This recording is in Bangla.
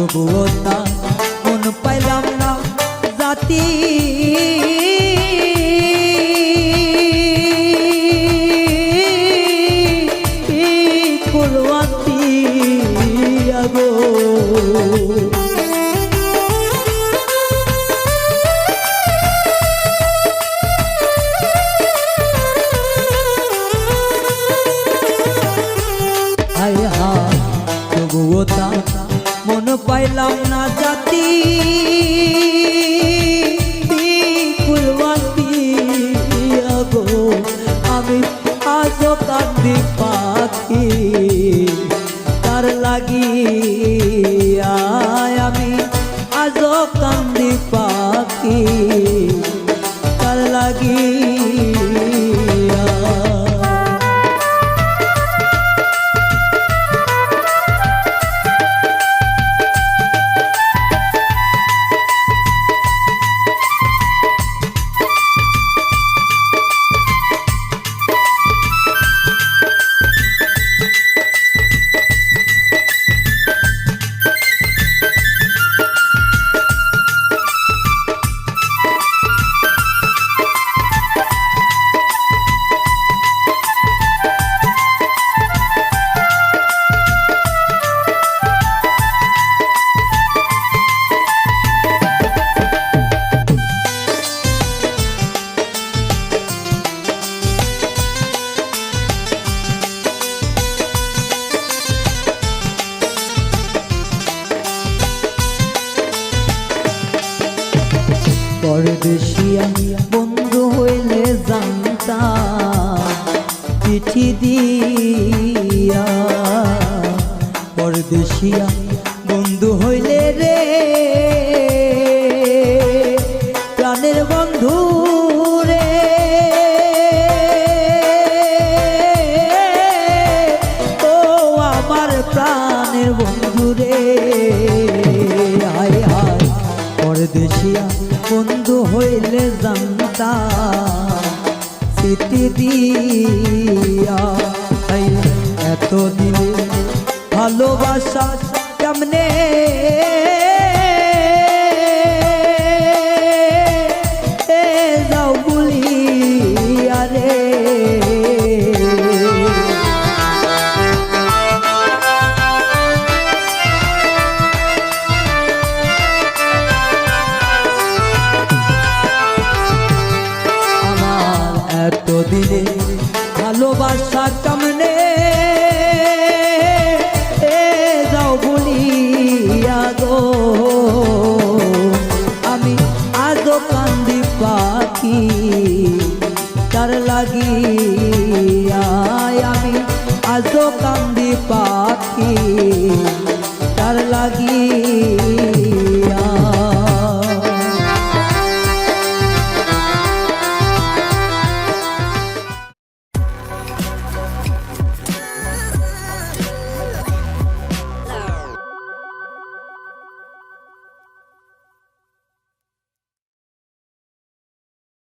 তবুও তা মন পাইলাম না জাতি। পাইলাম না জাতি। ফুলবাতি আমি আজ কান্দি পাখি। তার লাগি আমি আজ কান্দি পাখি। পরদেশিয়া বন্ধু হইলে জানতা চিঠি দিয়া। পরদেশিয়া বন্ধু হইলে রে দিয়া। এত দিনে ভালোবাসা কেমনে দিনে ভালোবাসা কামনে। এ যাও বলিয়া গো। আমি আজও কান্দি পাখি তার লাগিয়া